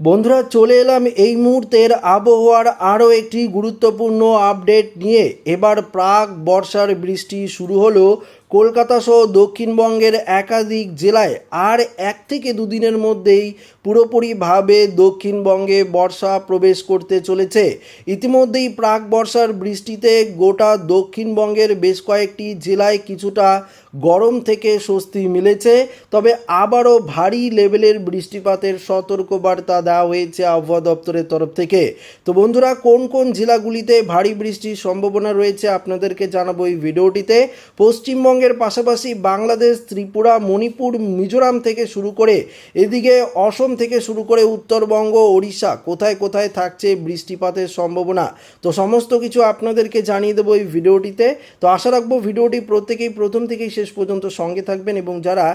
বন্ধুরা, চলে এলাম এই মুহূর্তের আবহাওয়ার আরও একটি গুরুত্বপূর্ণ আপডেট নিয়ে। এবার প্রাক বর্ষার বৃষ্টি শুরু হলো। কলকাতা সহ দক্ষিণবঙ্গের একাধিক জেলায় আর এক থেকে দুদিনের মধ্যেই পুরোপুরিভাবে দক্ষিণবঙ্গে বর্ষা প্রবেশ করতে চলেছে। ইতিমধ্যেই প্রাক বর্ষার বৃষ্টিতে গোটা দক্ষিণবঙ্গের বেশ কয়েকটি জেলায় কিছুটা গরম থেকে স্বস্তি মিলেছে, তবে আবারও ভারী লেভেলের বৃষ্টিপাতের সতর্কবার্তা দেওয়া হয়েছে আবহাওয়া দপ্তরের তরফ থেকে। তো বন্ধুরা, কোন কোন জেলাগুলিতে ভারী বৃষ্টির সম্ভাবনা রয়েছে আপনাদেরকে জানাব এই ভিডিওটিতে। পশ্চিমবঙ্গের পাশাপাশি বাংলাদেশ, ত্রিপুরা, মণিপুর, মিজোরাম থেকে শুরু করে এদিকে অসম থেকে শুরু করে উত্তরবঙ্গ, ওড়িশা কোথায় কোথায় থাকছে বৃষ্টিপাতের সম্ভাবনা? তো সমস্ত কিছু আপনাদেরকে জানিয়ে দেবো এই ভিডিওটিতে। তো আশা রাখব ভিডিওটি প্রত্যেকেই প্রথম থেকেই শেষ পর্যন্ত সঙ্গে থাকবেন এবং যারা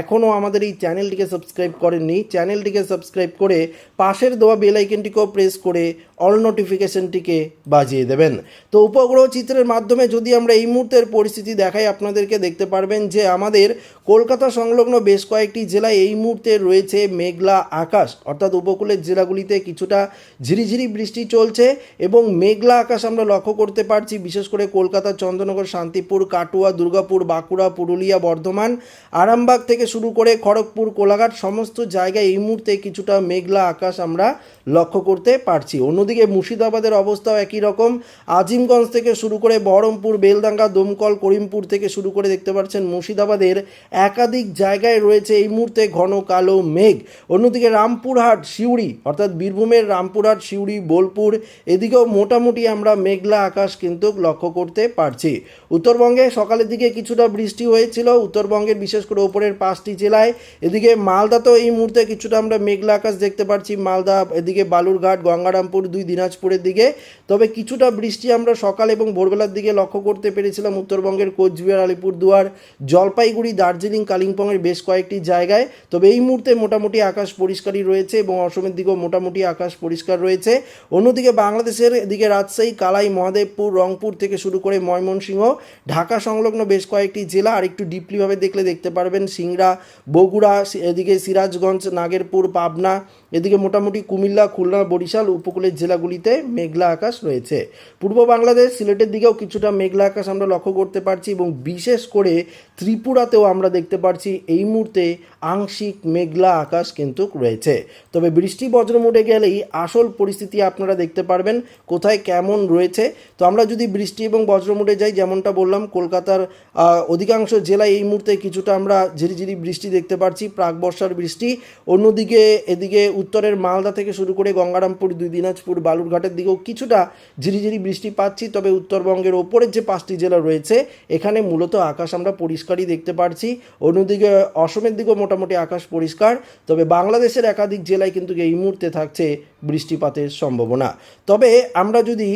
এখনও আমাদের এই চ্যানেলটিকে সাবস্ক্রাইব করেননি, চ্যানেলটিকে সাবস্ক্রাইব করে পাশের দেওয়া বেল আইকনটিকেও প্রেস করে অল নোটিফিকেশনটিকে বাজিয়ে দেবেন। তো উপগ্রহ চিত্রের মাধ্যমে যদি আমরা এই মুহূর্তের পরিস্থিতি দেখাই, আপনাদেরকে দেখতে পারবেন যে আমাদের কলকাতা সংলগ্ন বেশ কয়েকটি জেলায় এই মুহূর্তে রয়েছে মেঘলা আকাশ। অর্থাৎ উপকূলের জেলাগুলিতে কিছুটা ঝিরিঝিরি বৃষ্টি চলছে এবং মেঘলা আকাশ আমরা লক্ষ্য করতে পারছি, বিশেষ করে কলকাতা, চন্দ্রনগর, শান্তিপুর, কাটুয়া, দুর্গাপুর, বাঁকুড়া, পুরুলিয়া, বর্ধমান, আরামবাগ থেকে শুরু করে খড়গপুর, কোলাঘাট, সমস্ত জায়গায় এই মুহূর্তে কিছুটা মেঘলা আকাশ আমরা লক্ষ্য করতে পারছি। অন্যদিকে মুর্শিদাবাদের অবস্থাও একই রকম। আজিমগঞ্জ থেকে শুরু করে বহরমপুর বেলদাঙ্গা দমকল, করিমপুর থেকে শুরু করে দেখতে পাচ্ছেন মুর্শিদাবাদের একাধিক জায়গায় রয়েছে এই মুহূর্তে ঘন কালো মেঘ। অন্যদিকে রামপুরহাট, সিউড়ি, অর্থাৎ বীরভূমের রামপুরহাট, সিউড়ি, বোলপুর, এদিকেও মোটামুটি আমরা মেঘলা আকাশ কিন্তু লক্ষ্য করতে পারছি। উত্তরবঙ্গে সকালের দিকে কিছুটা বৃষ্টি হয়েছিল, উত্তরবঙ্গের বিশেষ করে ওপরের পাঁচটি জেলায়। এদিকে মালদাতেও এই মুহূর্তে কিছুটা আমরা মেঘলা আকাশ দেখতে পাচ্ছি। মালদা, এদিকে বালুরঘাট, গঙ্গারামপুর দুই দিনাজপুরের দিকে। তবে কিছুটা বৃষ্টি আমরা সকাল এবং ভোরবেলার দিকে লক্ষ্য করতে পেরেছিলাম উত্তরবঙ্গের কোচবিহার, আলিপুরদুয়ার, জলপাইগুড়ি, দার্জিলিং, কালিম্পংয়ের বেশ কয়েকটি জায়গায়। তবে এই মুহূর্তে মোটামুটি আকাশ পরিষ্কারই রয়েছে এবং অসমের দিকেও মোটামুটি আকাশ পরিষ্কার রয়েছে। অন্যদিকে বাংলাদেশের এদিকে রাজশাহী, কালাই, মহাদেবপুর, রংপুর থেকে শুরু করে ময়মনসিংহ, ঢাকা সংলগ্ন বেশ কয়েকটি জেলা আর একটু ডিপলিভাবে দেখলে দেখতে পারবেন। সিংড়া, বগুড়া এদিকে সিরাজগঞ্জ, নাগেরপুর, পাবনা এদিকে মোটামুটি কুমিল্লা, খুলনা, বরিশাল, উপকূলের জেলাগুলিতে মেঘলা আকাশ রয়েছে। পূর্ব বাংলাদেশ সিলেটের দিকেও কিছুটা মেঘলা আকাশ আমরা লক্ষ্য করতে পারছি এবং বিশেষ করে ত্রিপুরাতেও আমরা দেখতে পারছি এই মুহূর্তে আংশিক মেঘলা আকাশ কিন্তু রয়েছে। তবে বৃষ্টি বজ্র মোটে গেলেই আসল পরিস্থিতি আপনারা দেখতে পারবেন, কোথায় কেমন রয়েছে। তো আমরা যদি বৃষ্টি এবং বজ্রমুটে যাই, যেমনটা বললাম, কলকাতার অধিকাংশ জেলায় এই মুহূর্তে কিছুটা আমরা ঝিরিঝিরি বৃষ্টি দেখতে পাচ্ছি প্রাক বর্ষার বৃষ্টি। অন্যদিকে এদিকে উত্তরের মালদা থেকে শুরু করে গঙ্গারামপুর, দুই দিনাজপুর, বালুরঘাটের দিকেও কিছুটা ঝিরিঝিরি বৃষ্টি পাচ্ছি তবে উত্তরবঙ্গের ওপরের যে পাঁচটি জেলা রয়েছে, এখানে মূলত আকাশ আমরা পরিষ্কারই দেখতে পাচ্ছি অন্যদিকে অসমের দিকেও মোটামুটি আকাশ পরিষ্কার, তবে বাংলাদেশের একাধিক জেলায় কিন্তু এই মুহূর্তে থাকছে বৃষ্টিপাতের সম্ভাবনা। তবে আমরা যদি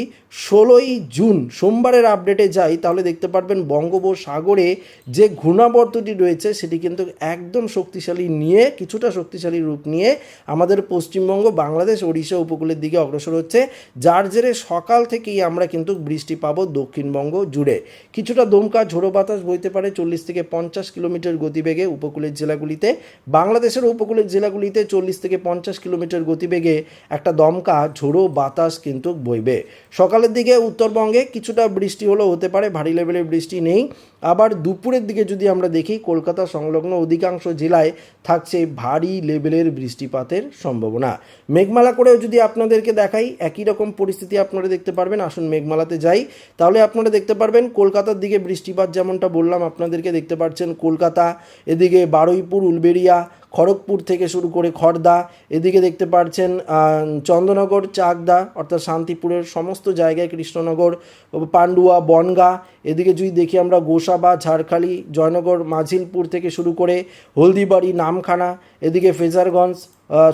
ষোলোই জুন সোমবারের আপডেটে যাই, তাহলে দেখতে পারবেন বঙ্গোপসাগরে যে ঘূর্ণাবর্তটি রয়েছে, সেটি কিন্তু একদম শক্তিশালী নিয়ে, কিছুটা শক্তিশালী রূপ নিয়ে আমাদের পশ্চিমবঙ্গ, বাংলাদেশ, ওড়িশা উপকূলের দিকে অগ্রসর হচ্ছে। যার জেরে সকাল থেকেই আমরা কিন্তু বৃষ্টি পাবো দক্ষিণবঙ্গ জুড়ে। কিছুটা দমকা ঝোড়ো বাতাস বইতে পারে চল্লিশ থেকে পঞ্চাশ কিলোমিটার গতিবেগে উপকূলের জেলাগুলিতে। বাংলাদেশের উপকূলের জেলাগুলিতে চল্লিশ থেকে পঞ্চাশ কিলোমিটার গতিবেগে একটা দমকা, ঝোড়ো বাতাস কিন্তু বইবে। সকালের দিকে উত্তরবঙ্গে কিছুটা বৃষ্টি হলেও হতে পারে, ভারী লেভেলের বৃষ্টি নেই। আবার দুপুরের দিকে যদি আমরা দেখি, কলকাতা সংলগ্ন অধিকাংশ জেলায় থাকছে ভারী লেভেলের বৃষ্টিপাতের সম্ভাবনা। মেঘমালা করেও যদি আপনাদেরকে দেখাই, একই রকম পরিস্থিতি আপনারা দেখতে পারবেন। আসুন মেঘমালাতে যাই। তাহলে আপনারা দেখতে পারবেন, কলকাতার দিকে বৃষ্টিপাত যেমনটা বললাম, আপনাদেরকে দেখতে পাচ্ছেন কলকাতা, এদিকে বারুইপুর, উলবেড়িয়া, খড়গপুর থেকে শুরু করে খড়দা এদিকে দেখতে পাচ্ছেন চন্দ্রনগর, চাকদা, অর্থাৎ শান্তিপুরের সমস্ত জায়গায় কৃষ্ণনগর, পান্ডুয়া, বনগা, এদিকে যদি দেখি আমরা গোসাবা ঝাড়খালি, জয়নগর, মাঝিলপুর থেকে শুরু করে হলদিবাড়ি, নামখানা, এদিকে ফেজারগঞ্জ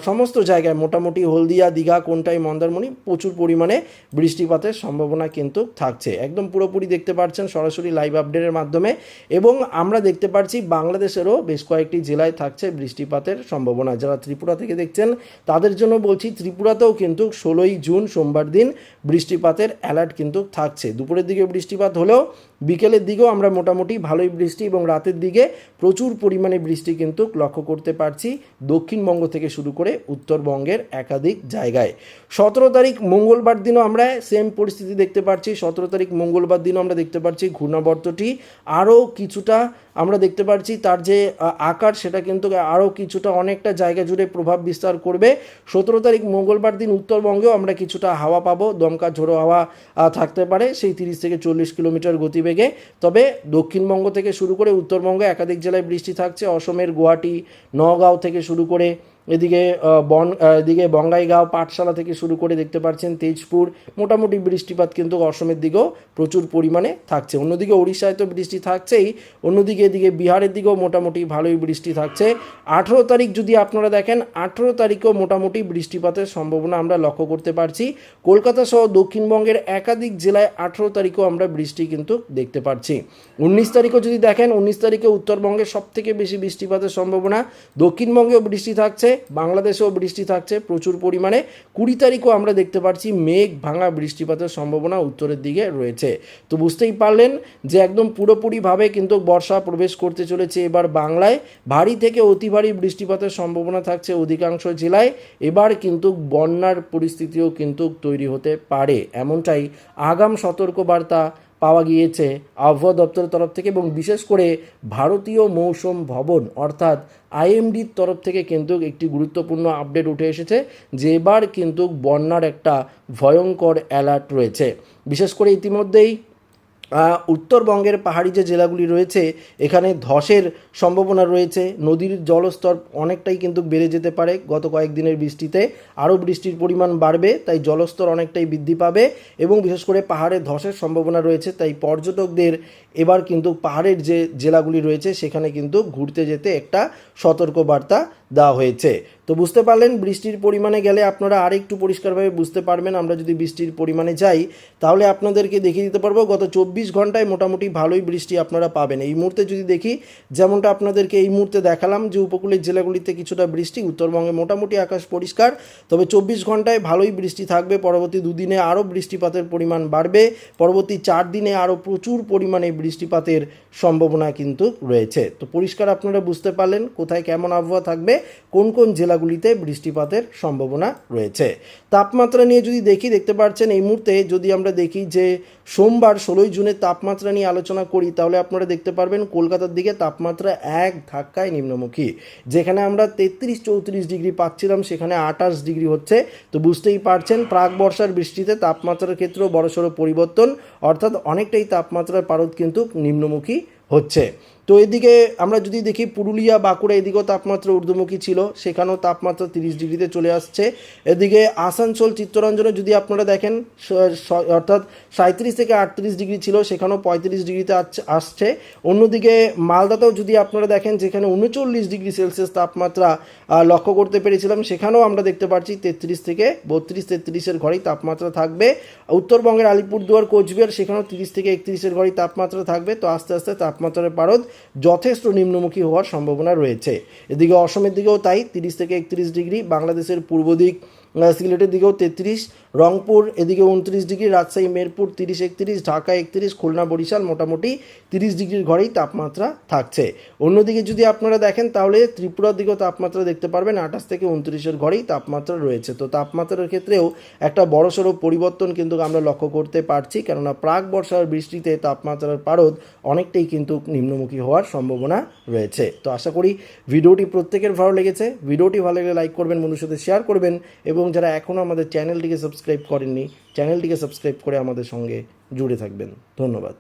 সমস্ত জায়গায় মোটামুটি হলদিয়া, দীঘা, কোনটাই, মন্দারমণি প্রচুর পরিমাণে বৃষ্টিপাতের সম্ভাবনা কিন্তু থাকছে। একদম পুরোপুরি দেখতে পাচ্ছেন সরাসরি লাইভ আপডেটের মাধ্যমে এবং আমরা দেখতে পাচ্ছি বাংলাদেশেরও বেশ কয়েকটি জেলায় থাকছে বৃষ্টিপাতের সম্ভাবনা। যারা ত্রিপুরা থেকে দেখছেন, তাদের জন্য বলছি ত্রিপুরাতেও কিন্তু ষোলোই জুন সোমবার দিন বৃষ্টিপাতের অ্যালার্ট কিন্তু থাকছে। দুপুরের দিকে বৃষ্টিপাত হলেও বিকেলের দিকেও আমরা মোটামুটি ভালোই বৃষ্টি এবং রাতের দিকে প্রচুর পরিমাণে বৃষ্টি কিন্তু লক্ষ্য করতে পারছি দক্ষিণবঙ্গ থেকে শুরু করে উত্তরবঙ্গের একাধিক জায়গায়। সতেরো তারিখ মঙ্গলবার দিনও আমরা সেম পরিস্থিতি দেখতে পাচ্ছি সতেরো তারিখ মঙ্গলবার দিনও আমরা দেখতে পাচ্ছি ঘূর্ণাবর্তটি আরও কিছুটা আমরা দেখতে পাচ্ছি তার যে আকার সেটা কিন্তু আরও কিছুটা অনেকটা জায়গা জুড়ে প্রভাব বিস্তার করবে। সতেরো তারিখ মঙ্গলবার দিন উত্তরবঙ্গেও আমরা কিছুটা হাওয়া পাবো। দমকা ঝোড়ো হাওয়া থাকতে পারে। সেই তিরিশ থেকে চল্লিশ কিলোমিটার গতিবেগে তবে দক্ষিণবঙ্গ থেকে শুরু করে উত্তরবঙ্গে একাধিক জেলায় বৃষ্টি থাকছে। অসমের গুয়াহাটি, নগাঁও থেকে শুরু করে এদিকে বন এদিকে বঙ্গাইগাঁও পাঠশালা থেকে শুরু করে দেখতে পাচ্ছেন তেজপুর। মোটামুটি বৃষ্টিপাত কিন্তু অসমের দিকেও প্রচুর পরিমাণে থাকছে। অন্যদিকে উড়িষ্যায় তো বৃষ্টি থাকছেই। অন্যদিকে এদিকে বিহারের দিকেও মোটামুটি ভালোই বৃষ্টি থাকছে। আঠেরো তারিখ যদি আপনারা দেখেন, আঠেরো তারিখেও মোটামুটি বৃষ্টিপাতের সম্ভাবনা আমরা লক্ষ্য করতে পারছি। কলকাতা সহ দক্ষিণবঙ্গের একাধিক জেলায় আঠেরো তারিখেও আমরা বৃষ্টি কিন্তু দেখতে পাচ্ছি উনিশ তারিখও যদি দেখেন, উনিশ তারিখে উত্তরবঙ্গে সব থেকে বেশি বৃষ্টিপাতের সম্ভাবনা দক্ষিণবঙ্গেও বৃষ্টি থাকছে। বাংলাদেশেও বৃষ্টি থাকছে, প্রচুর পরিমাণে। কুড়ি তারিখও আমরা দেখতে পাচ্ছি, মেঘ ভাঙা বৃষ্টিপাতের সম্ভাবনা উত্তরের দিকে রয়েছে। তো বুঝতেই পারলেন যে একদম পুরোপুরিভাবে কিন্তু বর্ষা প্রবেশ করতে চলেছে। এবার বাংলায় ভারী থেকে অতি ভারী বৃষ্টিপাতের সম্ভাবনা থাকছে অধিকাংশ জেলায়। এবার কিন্তু বন্যার পরিস্থিতিও কিন্তু তৈরি হতে পারে, এমনটাই আগাম সতর্কবার্তা পাওয়া গিয়েছে আবহাওয়া দপ্তরের তরফ থেকে এবং বিশেষ করে ভারতীয় মৌসুম ভবন, অর্থাৎ আইএমডির তরফ থেকে কিন্তু একটি গুরুত্বপূর্ণ আপডেট উঠে এসেছে, যে এবার কিন্তু বন্যার একটা ভয়ঙ্কর অ্যালার্ট রয়েছে। বিশেষ করে ইতিমধ্যেই উত্তরবঙ্গের পাহাড়ি যে জেলাগুলি রয়েছে, এখানে ধসের সম্ভাবনা রয়েছে। নদীর জলস্তর অনেকটাই কিন্তু বেড়ে যেতে পারে। গত কয়েকদিনের বৃষ্টিতে আরও বৃষ্টির পরিমাণ বাড়বে, তাই জলস্তর অনেকটাই বৃদ্ধি পাবে এবং বিশেষ করে পাহাড়ে ধসের সম্ভাবনা রয়েছে, তাই পর্যটকদের এবার কিন্তু পাহাড়ের যে জেলাগুলি রয়েছে, সেখানে কিন্তু ঘুরতে যেতে একটা সতর্কবার্তা দেওয়া হয়েছে। তো বুঝতে পারলেন, বৃষ্টির পরিমাণে গেলে আপনারা আরেকটু পরিষ্কারভাবে বুঝতে পারবেন। আমরা যদি বৃষ্টির পরিমাণে যাই, তাহলে আপনাদেরকে দেখিয়ে দিতে পারব, গত চব্বিশ ঘন্টায় মোটামুটি ভালোই বৃষ্টি আপনারা পাবেন। এই মুহূর্তে যদি দেখি, যেমনটা আপনাদেরকে এই মুহূর্তে দেখালাম যে উপকূলের জেলাগুলিতে কিছুটা বৃষ্টি, উত্তরবঙ্গে মোটামুটি আকাশ পরিষ্কার, তবে চব্বিশ ঘন্টায় ভালোই বৃষ্টি থাকবে। পরবর্তী দুদিনে আরও বৃষ্টিপাতের পরিমাণ বাড়বে। পরবর্তী চার দিনে আরও প্রচুর পরিমাণে বৃষ্টিপাতের সম্ভাবনা কিন্তু রয়েছে। তো পরিষ্কার আপনারা বুঝতে পারলেন, কোথায় কেমন আবহাওয়া থাকবে। কোন কোন জেলাগুলিতে বৃষ্টিপাতের সম্ভাবনা রয়েছে। তাপমাত্রা নিয়ে যদি দেখি, দেখতে পাচ্ছেন এই মুহূর্তে যদি আমরা দেখি যে সোমবার ষোলোই জুনের তাপমাত্রা নিয়ে আলোচনা করি, তাহলে আপনারা দেখতে পারবেন কলকাতার দিকে তাপমাত্রা এক ধাক্কায় নিম্নমুখী। যেখানে আমরা তেত্রিশ চৌত্রিশ ডিগ্রি পাচ্ছিলাম, সেখানে আঠাশ ডিগ্রি হচ্ছে। তো বুঝতেই পারছেন, প্রাক বর্ষার বৃষ্টিতে তাপমাত্রার ক্ষেত্রেও বড়সড় পরিবর্তন, অর্থাৎ অনেকটাই তাপমাত্রার পারদ কিন্তু নিম্নমুখী হচ্ছে। তো এদিকে আমরা যদি দেখি পুরুলিয়া, বাঁকুড়া এদিকেও তাপমাত্রা ঊর্ধ্বমুখী ছিল, সেখানেও তাপমাত্রা তিরিশ ডিগ্রিতে চলে আসছে। এদিকে আসানসোল, চিত্তরঞ্জনে যদি আপনারা দেখেন অর্থাৎ সাঁত্রিশ থেকে আটত্রিশ ডিগ্রি ছিল, সেখানেও পঁয়ত্রিশ ডিগ্রিতে আসছে। অন্যদিকে মালদাতেও যদি আপনারা দেখেন, যেখানে উনচল্লিশ ডিগ্রি সেলসিয়াস তাপমাত্রা লক্ষ্য করতে পেরেছিলাম, সেখানেও আমরা দেখতে পাচ্ছি তেত্রিশ থেকে বত্রিশ, তেত্রিশের ঘরেই তাপমাত্রা থাকবে। উত্তরবঙ্গের আলিপুরদুয়ার, কোচবিহার, সেখানেও তিরিশ থেকে একত্রিশের ঘরেই তাপমাত্রা থাকবে। তো আস্তে আস্তে তাপমাত্রার পারদ যথেষ্ট নিম্নমুখী হওয়ার সম্ভাবনা রয়েছে। এদিকে অসমের দিকেও তাই, তিরিশ থেকে একত্রিশ ডিগ্রি, বাংলাদেশের পূর্ব দিক সিলেটের দিকেও তেত্রিশ, রংপুর এদিকে উনত্রিশ ডিগ্রি, রাজশাহী, মেরপুর তিরিশ একত্রিশ, ঢাকা একত্রিশ, খুলনা, বরিশাল মোটামুটি তিরিশ ডিগ্রির ঘরেই তাপমাত্রা থাকছে। অন্যদিকে যদি আপনারা দেখেন, তাহলে ত্রিপুরার দিকেও তাপমাত্রা দেখতে পারবেন, আঠাশ থেকে উনত্রিশের ঘরেই তাপমাত্রা রয়েছে। তো তাপমাত্রার ক্ষেত্রেও একটা বড়সড় পরিবর্তন কিন্তু আমরা লক্ষ্য করতে পারছি, কেননা প্রাক বর্ষার বৃষ্টিতে তাপমাত্রার পারদ অনেকটাই কিন্তু নিম্নমুখী হওয়ার সম্ভাবনা রয়েছে। তো আশা করি ভিডিওটি প্রত্যেকের ভালো লেগেছে। ভিডিওটি ভালো লাগলে লাইক করবেন সাথে শেয়ার করবেন এবং যারা এখনও আমাদের চ্যানেলটিকে সাবস্ক্রাইব করেননি, চ্যানেলটিকে সাবস্ক্রাইব করে আমাদের সঙ্গে জুড়ে থাকবেন। ধন্যবাদ।